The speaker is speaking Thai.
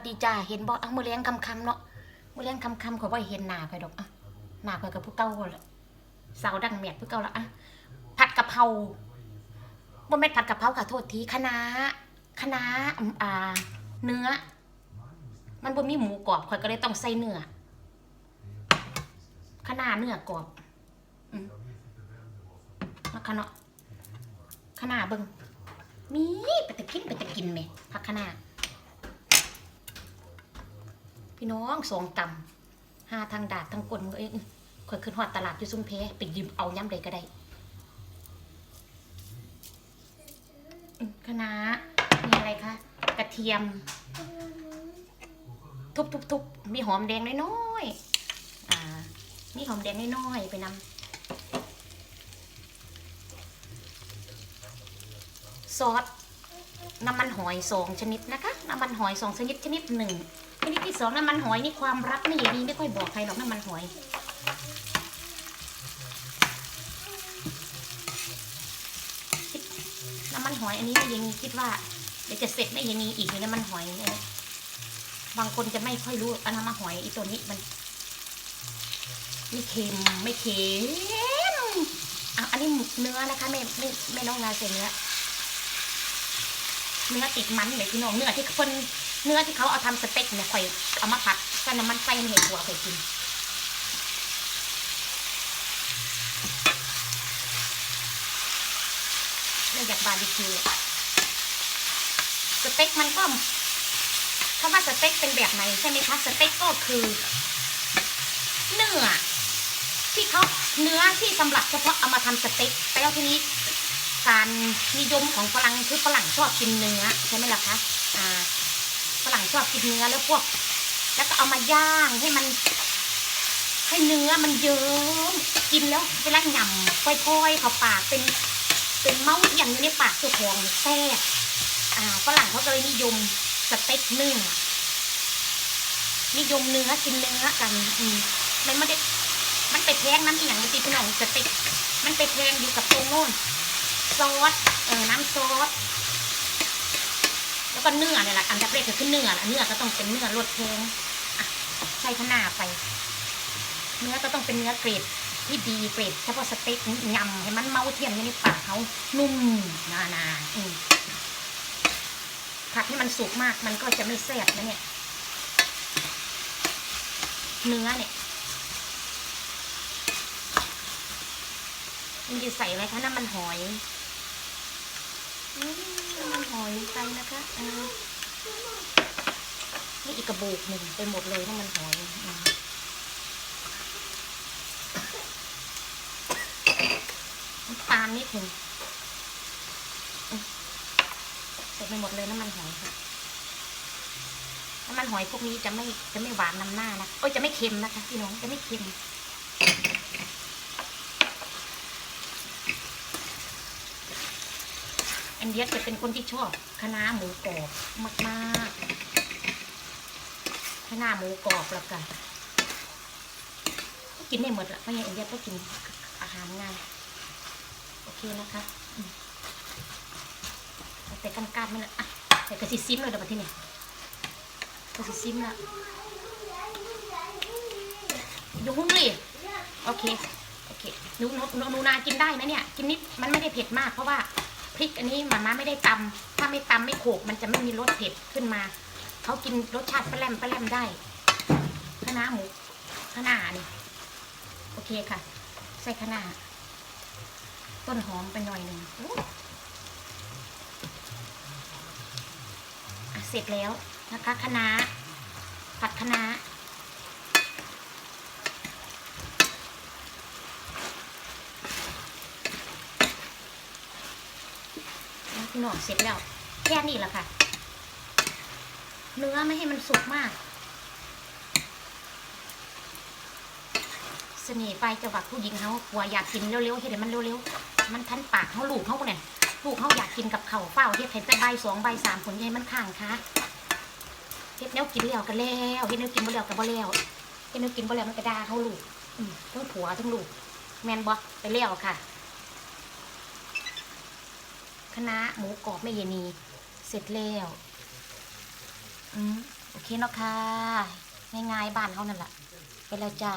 วัสดีจ้าเห็นบ่เอามือเลี้ยงคำคำเนาะมือเลี้ยงคำคำข่อยบ่เห็นหน้าข่อยดอกอะหน้าข่อยกับผู้เก่าแหละสาวดังเมียดผู้เก่าละอะผัดกะเพราบ่แม่นผัดกะเพราค่ะโทษทีคะน้าคะน้าอืมอ่า เนื้อ มันบ่มีหมูกรอบข่อยก็เลยต้องใส่เนื้อคะน้าเนื้อกรอบอืมนะคะเนาะคะน้าเบิ่งมีไปแต่กินไปแต่กินแหมผักคะน้า พี่น้องสองกำหาทางดาดทางกลมือเองข่อยขึ้นหอดตลาดอยู่ซุ่มเพไปยืมเอาย้ำใดก็ได้อืมคะน้ามีอะไรคะ กระเทียม ทุบทุบทุบมีหอมแดงน้อยๆอ่ามีหอมแดงน้อยๆไปนำซอสน้ำมันหอยสองชนิดนะคะ น้ำมันหอยสองชนิดชนิดหนึ่ง ชนิดที่สองน้ำมันหอยนี่ความรักไม่ดีไม่ค่อยบอกใครหรอกน้ำมันหอย น้ำมันหอยอันนี้ไม่ยังคิดว่าเดี๋ยวจะเสร็จไม่ยังมีอีกน้ำมันหอยเนี่ยบางคนจะไม่ค่อยรู้อันน้ำมันหอยอีตัวนี้มันไม่เค็มไม่เค็มอะอันนี้หมูเนื้อนะคะไม่ไม่ไม่น้องงานใส่เนื้อเนื้อติดมันเลยพี่น้องเนื้อที่คน เนื้อที่เขาเอาทำสเต็กเนี่ยข่อยเอามาผัดกันน้ำมันไฟในเห็ดหัวข่อยกินเนื่องจากบาร์บีคิวสเต็กมันก็คำว่าสเต็กเป็นแบบไหนใช่ไหมคะสเต็กก็คือ เนื้อที่เขาเนื้อที่สำหรับเฉพาะเอามาทำสเต็กแล้วทีนี้การนิยมของฝรั่งคือฝรั่งชอบกินเนื้อใช่ไหมล่ะคะอ่า ฝรั่งชอบกินเนื้อแล้วพวก แล้วก็เอามาย่างให้มัน ให้เนื้อมันเยิ้มกินแล้วเวลาหย่ำค่อยๆเข้าปากเป็นเป็นเมาส์อย่างอยู่ในปากเจ้าของแซ่บอ่าฝรั่งเขาก็เลยนิยมสเต็กเนื้อนิยมเนื้อกินเนื้อกันอืมมันไม่ได้มันไปแพงน้ำอีหยังตีพี่น้องสเต็กมันไปแพงอยู่กับตรงโน้นซอสเออน้ำซอส แล้วก็เนื้อเนี่ยแหละอันดับแรกก็คือเนื้อละเนื้อก็ต้องเป็นเนื้อรสแพงอะใส่ขนาไป เนื้อก็ต้องเป็นเนื้อเกรดที่ดีเกรดเฉพาะสเต็กยำให้มันเมาเทียมอยู่ในปากเขานุ่มนานาอืมผัดให้มันสุกมากมันก็จะไม่แซ่บนะเนี่ย เนื้อเนี่ยมันจะใส่อะไรคะน้ำมันหอยอืมน้ำมันหอย ไปนะคะอ่านี่อีกกระโบกหนึ่งไปหมดเลยน้ำมันหอยน้ำตาลนิดหนึ่งอืมใส่ไปหมดเลยน้ำมันหอยค่ะน้ำมันหอยพวกนี้จะไม่จะไม่หวานนำหน้านะโอ้ยจะไม่เค็มนะคะพี่น้องจะไม่เค็ม อันเดียจะเป็นคนที่ชอบคณะน้าหมูกรอบมากๆคณะน้าหมูกรอบแล้วกันก็กินได้หมดละเพราะงั้นอันเดียก็กินอาหารง่ายโอเคนะคะแต่กันกาดไม่ละอะใส่กระสิซิมเลยเดี๋ยวมาที่นี่กระสิซิมละยู่งเลยโอเคโอเคนูหนูหนูหนูนากินได้นะเนี่ย กินนิดมันไม่ได้เผ็ดมากเพราะว่า พริกอันนี้มาม่าไม่ได้ตำถ้าไม่ตำไม่โขกมันจะไม่มีรสเผ็ดขึ้นมา เขากินรสชาติปลาแรมปลาแรมได้คะน้าหมูคะน้านี่โอเคค่ะ ใส่คะน้าต้นหอมไปหน่อยหนึ่งเสร็จแล้วนะคะคะน้าผัดคะน้า พี่น้องเสร็จแล้ว แค่นี้แหละค่ะ เนื้อไม่ให้มันสุกมากเสน่ห์ไปจะว่าผู้หญิงเขาหัวอยากกินเร็วๆเฮ็ดมันเร็วๆ มันทันปากเขาลูกเขาเนี่ยลูกเขาอยากกินกับเขาเฝ้าเฮ็ดให้แต่ใบสองใบสามผลใหญ่มันข้างค่ะเฮ็ดแนวกินแล้วกันแล้วเฮ็ดแนวกินบ่แล้วกันบ่แล้วเฮ็ดแนวกินบ่แล้วมันก็ด่าเขาลูกทั้งผัวทั้งลูก แมนบ่ไปแล้วค่ะ คณะหมูกรอบแม่เยนีเสร็จแล้วอืมโอเคเนาะค่ะง่ายๆบ้านเขานั่นแหละไปแล้วจ้า